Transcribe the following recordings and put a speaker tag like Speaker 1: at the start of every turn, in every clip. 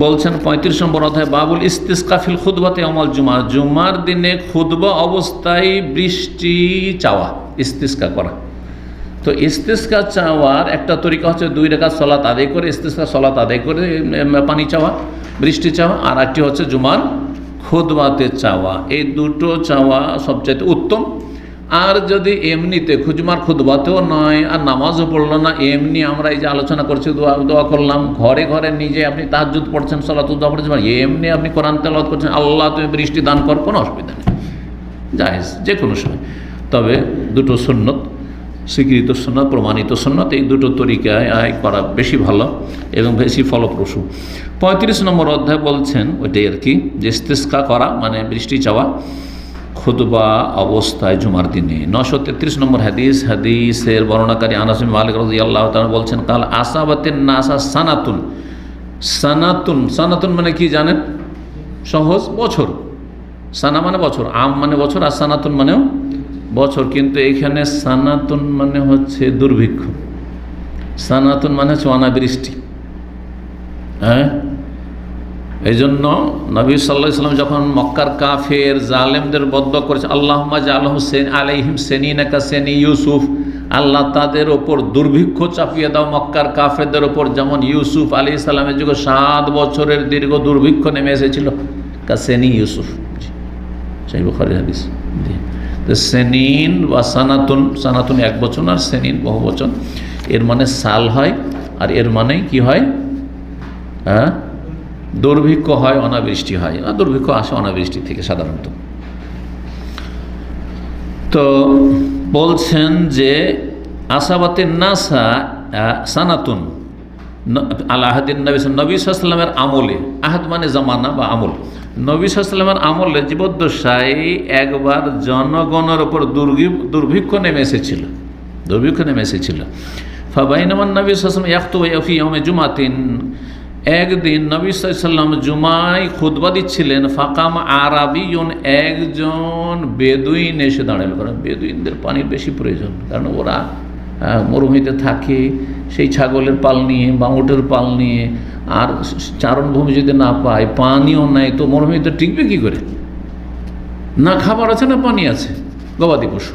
Speaker 1: বলছেন পঁয়ত্রিশ নম্বর অধ্যায়, বাবুল ইস্তিসকাফিল খুদবাতে অমল জুমার জুমার দিনে খুদবা অবস্থায় বৃষ্টি চাওয়া, ইস্তিস্কা করা। তো ইস্তিস্কা চাওয়ার একটা তরিকা হচ্ছে দুই রেখা সলাত আদায় করে, ইস্তিস্কা সলাত আদায় করে পানি চাওয়া, বৃষ্টি চাওয়া, আর একটি হচ্ছে জুমার খুদবাতে চাওয়া। এই দুটো চাওয়া সবচাইতে উত্তম। আর যদি এমনিতে খুজমার খুদবাতেও নয়, আর নামাজও পড়ল না, এমনি আমরা এই যে আলোচনা করছি, দোয়া দোয়া করলাম, ঘরে ঘরে নিজে আপনি তাহাজুদ পড়ছেন সলাতুদ্দোয়া পড়ছেন এমনি আপনি কোরআন তেলাওয়াত করছেন, আল্লাহ তুমি বৃষ্টি দান কর, কোনো অসুবিধা নেই। জায়েজ যে কোনো সময়। তবে দুটো সুন্নত, স্বীকৃত সুন্নত, প্রমাণিত সুন্নত, এই দুটো তরিকায় আয় করা বেশি ভালো এবং বেশি ফলপ্রসূ। পঁয়ত্রিশ নম্বর অধ্যায় বলছেন, ওইটাই আর কি, যে ইস্তেস্কা করা মানে বৃষ্টি চাওয়া খুদবা অবস্থায় জুমার দিনে। নশো তেত্রিশ নম্বর হাদিস, হাদিসের বর্ণাকারী আনাসিম মালিক রাজি আল্লাহ বলছেন, কাল আসাবাতের নাসা সানাতুন। সানাতুন সানাতুন মানে কি জানেন? সহজ, বছর। সানা মানে বছর, আম মানে বছর, আর সানাতুন মানেও বছর। কিন্তু এখানে সানাতুন মানে হচ্ছে দুর্ভিক্ষ। সানাতুন মানে হচ্ছে অনাবৃষ্টি। হ্যাঁ? এই জন্য নবী সাল্লাহ সাল্লাম যখন মক্কার কাফের জালেমদের বদ্ধ করেছে আল্লাহ আলহ সেন আলাইহিম সেনিনাকা সেনি ইউসুফ, আল্লাহ তাদের ওপর দুর্ভিক্ষ চাপিয়ে দাও মক্কার কাফেরদের ওপর যেমন ইউসুফ আলী ইসলামের যুগে সাত বছরের দীর্ঘ দুর্ভিক্ষ নেমে এসেছিল। কা সেনি ইউসুফ। সেই বুখারি হাদিস। সেনিন বা সানাতুন সানাতুন এক বচন আর সেনিন বহু বচন। এর মানে সাল হয়, আর এর মানে কি হয়? হ্যাঁ? দুর্ভিক্ষ হয়, অনাবৃষ্টি হয়। দুর্ভিক্ষ আসে, অনাবৃষ্টি থেকে সাধারণত। তো বলছেন যে আসাবাতের নাসা সানাতুন আল আহাদিন নবী নবী সাল্লামের আমলে আহাদ মানে জামানা বা আমল। নবী সাল্লামের আমলে জীবদ্দশায় একবার জনগণের ওপর দুর্ভিক্ষ নেমে এসেছিল। দুর্ভিক্ষ নেমে এসেছিল। ফাবাইনমান নবী সাল্লাম ইয়াক্তু ইয়াফি ইয়মে জুমাতিন একদিন নবী সাল্লাম জুমায় খুতবা দিচ্ছিলেন, ফাকাম আরাবিয়ন, একজন বেদুইন এসে দাঁড়াল কারণ বেদুইনদের পানির বেশি প্রয়োজন, কারণ ওরা মরুভূমিতে থাকে, সেই ছাগলের পাল নিয়ে বা উটের পাল নিয়ে, আর চারণভূমি যদি না পায়, পানিও নাই, তো মরুভূমিতে টিকবে কী করে? না খাবার আছে না পানি আছে? গবাদি পশু।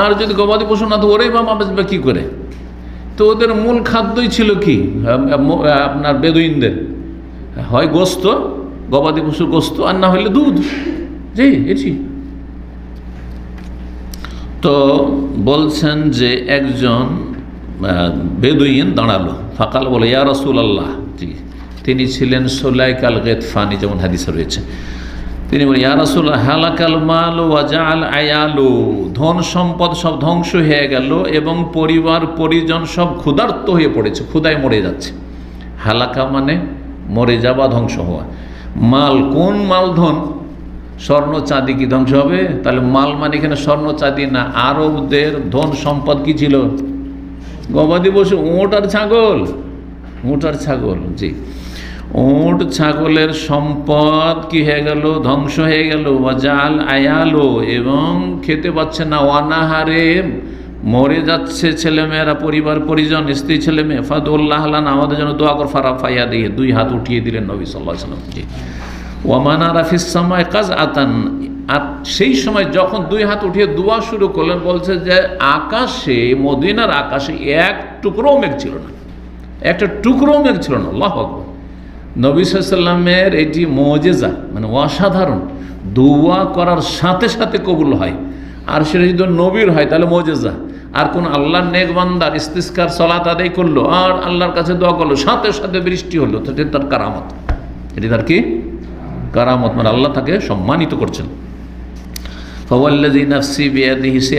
Speaker 1: আর যদি গবাদি পশু না, তো ওরাই বা বাঁচবে কী করে? তো ওদের মূল খাদ্যই ছিল কি? আপনার বেদুইনদের। হয় গোস্ত, গবাদি পশুর গোস্ত আর না হলে দুধ। জি এটি তো বলছেন যে একজন বেদুইন দাঁড়াল। ফাকাল বলে, ইয়া রসুল আল্লাহ জি। তিনি ছিলেন সোলাইকাল গেতফানি, যেমন হাদিসে রয়েছে। তিনি বলেন, ইয়া রাসূল হালাকাল মাল ওয়াজাল আয়ালু। ধন সম্পদ সব ধ্বংস হয়ে গেল এবং পরিবার, পরিজন সব ক্ষুধার্ত হয়ে পড়েছে, ক্ষুধায় মরে যাচ্ছে। হালাকা মানে মরে যাওয়া, ধ্বংস হওয়া। মাল কোন মাল ধন? স্বর্ণ, চাঁদি কি ধ্বংস হবে? তাহলে মাল মানে এখানে স্বর্ণ, চাঁদি না, আরবদের ধন সম্পদ কি ছিল? গবাদি পশু, উঁট আর ছাগল। উঁট আর ছাগল, জি। উঁট ছাগলের সম্পদ কি হয়ে গেল? ধ্বংস হয়ে গেল। জাল আয়ালো। এবং খেতে পাচ্ছে না। অনাহারে মরে যাচ্ছে ছেলেমেয়েরা, পরিবার, পরিজন, স্ত্রী ছেলে মেয়ে ফাদুল্লাহ আমাদের জন্য দোয়া কর, ফারা ফাইয়া দিয়ে দুই হাত উঠিয়ে দিলেন নবী সাল্লাহ সাল্লাম। জি। ওয়ামানা রাফিস সময় কাজ আতান আর সেই সময় যখন দুই হাত উঠিয়ে দোয়া শুরু করলেন, বলছে যে আকাশে, মদিনার আকাশে এক টুকরো মেঘ ছিল না। একটা টুকরো মেঘ ছিল না। আকবর। নবী এটি মজেজা মানে অসাধারণ। দোয়া করার সাথে সাথে কবুল হয়। আর সেটা যদি নবীর হয়, তাহলে মজেজা। আর কোন আল্লাহর নেক বান্দার ইস্তিস্কার, সলাত আদায় করল, আর আল্লাহর কাছে দোয়া করল, সাথে সাথে বৃষ্টি হলো, তো তার কারামত। এটি তার কি? কারামত মানে আল্লাহ তাকে সম্মানিত করছেন।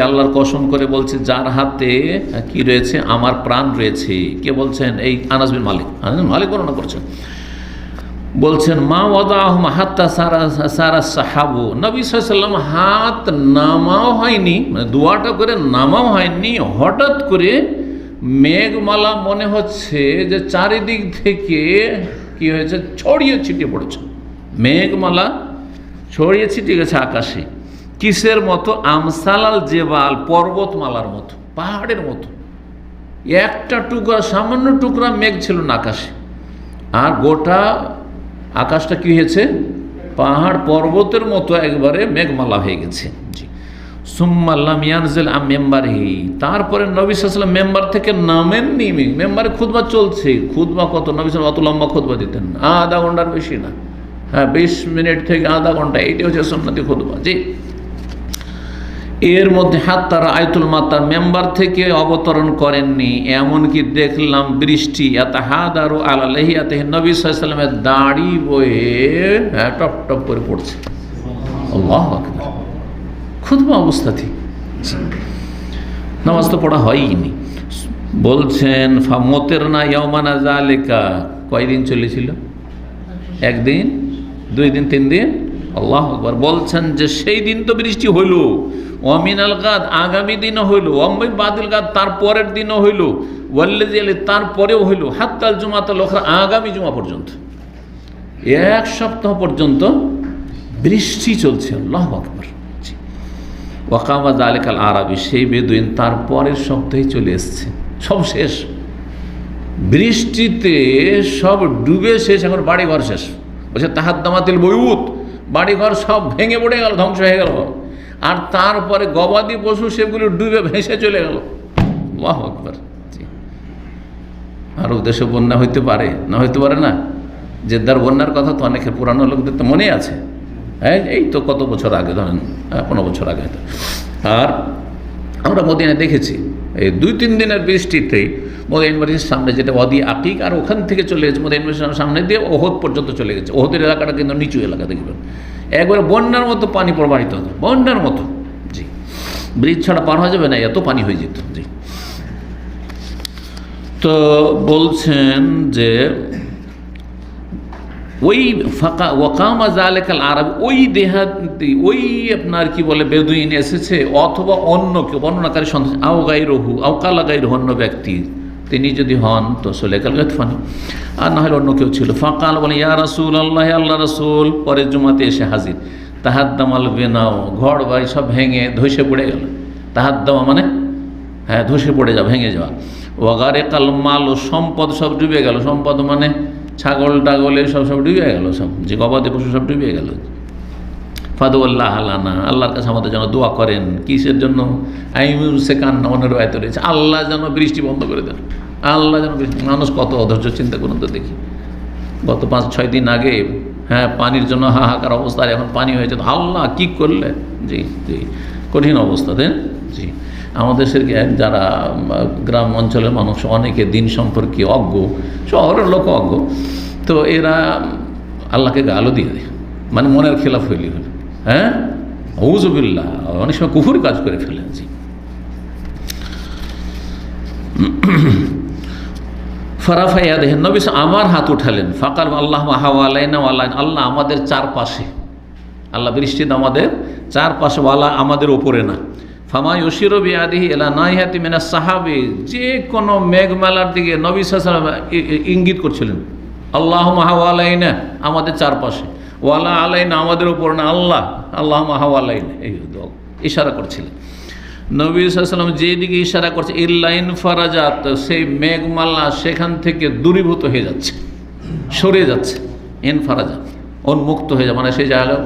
Speaker 1: আল্লাহর কসম করে বলছে, যার হাতে কি রয়েছে? আমার প্রাণ রয়েছে। কে বলছেন? এই আনাস বিন মালিক। আনাস বিন মালিক বর্ণনা করছেন। বলছেন, মা ওদাহ হাত্তা সারা সারা সাহাবু। নবী সাল্লাম হাত নামাও হয়নি মানে দোয়াটা করে নামাও হয়নি। হঠাৎ করে মেঘমালা মনে হচ্ছে যে চারিদিক থেকে কি হয়েছে? ছড়িয়ে ছিটিয়ে পড়েছে। মেঘমালা ছড়িয়ে ছিটিয়ে গেছে আকাশে। কিসের মতো? আমসালাল জেবাল, পর্বতমালার মতো, পাহাড়ের মতো। একটা টুকরা, সামান্য টুকরা মেঘ ছিল না আকাশে। আর গোটা আকাশটা কি হয়েছে? পাহাড় পর্বতের মতো একবারে মেঘমালা হয়ে গেছে। জি। সুম্মাল্লাহ মিয়ানজেল আম মেম্বারহি। তারপরে নবী সাল্লাম মেম্বার থেকে নামেননি মেম্বারে খুদবা চলছে। খুদবা কত? নবী অত লম্বা খুদবা দিতেন আধা ঘণ্টার বেশি না। হ্যাঁ বিশ মিনিট থেকে আধা ঘণ্টা। এইটি হচ্ছে সন্ন্যতি খুদবা জি। এর মধ্যে হাত তারা আয়তুল মাতার মেম্বার থেকে অবতরণ করেননি। এমনকি দেখলাম বৃষ্টি এত হাত আরও আলাহি এত নবী সাল্লামের দাড়ি বয়ে হ্যাঁ টপ টপ করে পড়ছে। আল্লাহ আকবার। খুদবা অবস্থাতেই নামাজ তো পড়া হয়নি বলছেন ফামতের না ইয়মানা জালেকা কয়দিন চলেছিল? একদিন? দুই দিন? তিন দিন? আল্লাহ আকবর বলছেন যে সেই দিন তো বৃষ্টি হইল। অমিনাল গাদ আগামী দিনও হইল অম্বিন বাদিল গাদ তার পরের দিনও হইল আলী তারপরেও হইল, হাত্তাল জুমাতাল লোকরা আগামী জুমা পর্যন্ত। এক সপ্তাহ পর্যন্ত বৃষ্টি চলছে, আল্লাহ আকবর। জি। ওয়াকামা আলেকাল আরবি, সেই বেদুইন তার পরের সপ্তাহে চলে এসছে। সব শেষ। বৃষ্টিতে সব ডুবে শেষ, এখন বাড়ি ঘর শেষ। বলছে তাহাদ্দামাতিল বইউত বাড়িঘর সব ভেঙে পড়ে গেল, ধ্বংস হয়ে গেল। আর তারপরে গবাদি পশু সেগুলো ডুবে ভেসে চলে গেল। আকবর। জি। আর দেশে বন্যা হইতে পারে, না হইতে পারে না? জেদ্দার বন্যার কথা তো অনেকের পুরানো লোকদের তো মনে আছে। হ্যাঁ এই তো কত বছর আগে, ধরেন পনেরো বছর আগে আর আমরা মদিনায় দেখেছি এই দুই, তিন দিনের বৃষ্টিতেই মোদা ইউনিভার্সিটির সামনে যেটা অদি আকিক আর ওখান থেকে চলে গেছে মোদা ইউনিভার্সিটির সামনে দিয়ে ওহদ পর্যন্ত চলে গেছে। ওহদের এলাকাটা কিন্তু নিচু এলাকা দেখবেন। একবারে বন্যার মতো পানি প্রবাহিত হতো। বন্যার মতো। জি। ব্রিজ ছাড়া পার হয়ে যাবে না, এত পানি হয়ে যেত। জি। তো বলছেন যে ওই ফাঁকা, ওয়াকামা জালেকাল আরব, ওই দেহাতি ওই আপনার কি বলে, বেদুইন এসেছে, অথবা অন্য কেউ, বর্ণনাকারী সন্দেশ আও গাই রহু আও কালা গাই রহু অন্য ব্যক্তি, তিনি যদি হন, তো সোলেকাল গতফানি আর না হলে অন্য কেউ ছিল। ফাঁকাল বলে, ইয়া রাসুল আল্লাহ আল্লাহ রাসুল পরে জুমাতে এসে হাজির। তাহাদ্দামাল বেনাও, ঘর বাড়ি সব ভেঙে ধসে পড়ে গেল। তাহাদ্দামা মানে হ্যাঁ ধসে পড়ে যাওয়া, ভেঙে যাওয়া। ওয়াগারে কাল মাল ও সম্পদ সব ডুবে গেল। সম্পদ মানে ছাগল টাগল সব সব ডুবে গেল সব। যে গবাদি পশু সব ডুবে গেল। ফাদু আল্লাহ আল্লানা আল্লাহর কাছে আমাদের যেন দোয়া করেন। কিসের জন্য? আইমুর সে কান্না অনেক আয়ত রয়েছে। আল্লাহ যেন বৃষ্টি বন্ধ করে দেন। আল্লাহ যেন বৃষ্টি মানুষ কত অধৈর্য, চিন্তা করুন তো দেখি। গত পাঁচ, ছয় দিন আগে হ্যাঁ পানির জন্য হাহাকার অবস্থা এখন পানি হয়েছে। আল্লাহ কী করলে? জি জি, কঠিন অবস্থা, তাই আমাদের যারা গ্রাম অঞ্চলের মানুষ, অনেকে দিন সম্পর্কে অজ্ঞ, শহরের লোক অজ্ঞ, তো এরা আল্লাহকে গালও দিয়ে দেয়। মানে মনের খেলাফ হইলি হল হ্যাঁ? হৌজবিল্লা অনেক সময় কুফুর কাজ করে ফেলে জি ফারাফাইয়া দেখেন নবী, আমার হাত উঠালেন। ফাকার আল্লাহ হাওয়ালাইনা ওয়াল্লাহ আল্লাহ আমাদের চারপাশে। আল্লাহ বৃষ্টি আমাদের চারপাশে, ওয়ালা আমাদের ওপরে না। ফামা ইউসির বিয়াদিহি এলা নাইহাতি মিনা সাহাবি, যে কোনো মেঘমেলার দিকে নবী সাল্লাম ইঙ্গিত করছিলেন। আল্লাহ মাহাওয়ালাইনা আমাদের চারপাশে। ওয়ালা আলাইনা, আমাদের ওপর না, আল্লাহ। আল্লাহ মাহাওয়ালাইনা এই দল। ইশারা করছিলেন। নবী সাল্লাম যেদিকে ইশারা করছে ইল্লাইন ফারাজাত সেই মেঘমালা সেখান থেকে দূরীভূত হয়ে যাচ্ছে। সরে যাচ্ছে। ইন ফারাজাত উন্মুক্ত হয়ে যাবে মানে সেই জায়গা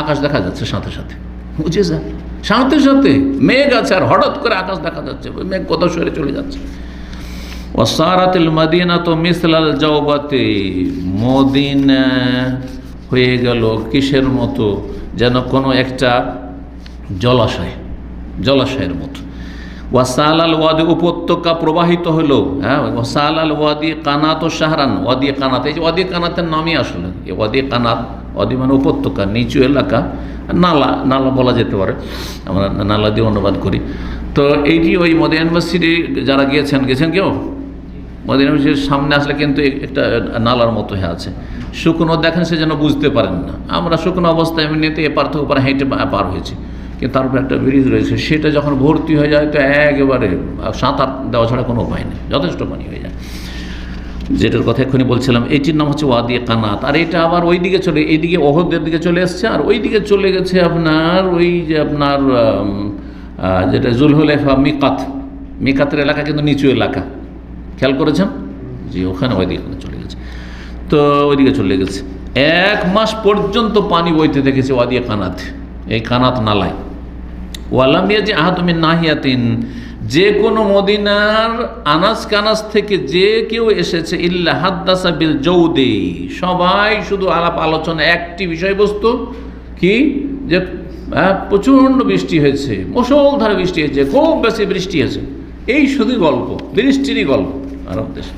Speaker 1: আকাশ দেখা যাচ্ছে সাথে সাথে। বুঝে যা সাথে সাথে মেঘ আছে আর হঠাৎ করে আকাশ দেখা যাচ্ছে, ওই মেঘ কত সরে চলে যাচ্ছে। ওসারাতিল মদিনা তো মিসলাল জওবাতে, মদিনা হয়ে গেল কিসের মতো যেন কোনো একটা জলাশয়, জলাশয়ের মতো। ওয়াসাল আল ওয়াদি উপত্যকা প্রবাহিত হলো হ্যাঁ ওয়াসাল আল ওয়াদি কানাত ও শাহরান, ওয়াদি কানাত, এই যে ওয়াদি কানাতের নামই আসলে, এই ওয়াদি কানাত ওয়াদি মানে উপত্যকা, নিচু এলাকা, নালা নালা বলা যেতে পারে। আমরা নালা দিয়ে অনুবাদ করি। তো এইটি ওই মদিনা ইউনিভার্সিটি যারা গিয়েছেন গেছেন কেউ? মদিনা ইউনিভার্সিটির সামনে আসলে কিন্তু একটা নালার মতো হয়ে আছে। শুকনো দেখেন, সে যেন বুঝতে পারেন না। আমরা শুকনো অবস্থায় এমনিতে এপার থেকে ওপার হেঁটে পার হয়েছি। কিন্তু তার উপরে একটা ব্রিজ রয়েছে। সেটা যখন ভর্তি হয়ে যায়, তো একেবারে সাঁতার দেওয়া ছাড়া কোনো উপায় নেই। যথেষ্ট পানি হয়ে যায়। যেটার কথা এক্ষুনি বলছিলাম, এটির নাম হচ্ছে ওয়াদিয়ে কানাত। আর এটা আবার ওই দিকে চলে, এইদিকে অহদের দিকে চলে এসছে, আর ওই দিকে চলে গেছে আপনার ওই যে আপনার যেটা জুলহুলেফা মিকাত। মিকাতের এলাকা কিন্তু নিচু এলাকা। খেয়াল করেছেন? জি, ওখানে ওই দিকে চলে গেছে। তো ওইদিকে চলে গেছে। এক মাস পর্যন্ত পানি বইতে দেখেছে ওয়াদিয়া কানাত, এই কানাত নালায়। ওয়ালামিয়া যে আহাতমিন নাহিয়াতিন যে কোনো মদিনার আনাস কানাস থেকে যে কেউ এসেছে ইল্লা হাদ্দাসা বিল জৌদে। সবাই শুধু আলাপ আলোচনা একটি বিষয়বস্তু কি? যে হ্যাঁ, প্রচণ্ড বৃষ্টি হয়েছে মুসলধারে বৃষ্টি হয়েছে খুব বেশি বৃষ্টি হয়েছে। এই শুধু গল্প বৃষ্টিরই গল্প আরব দেশে।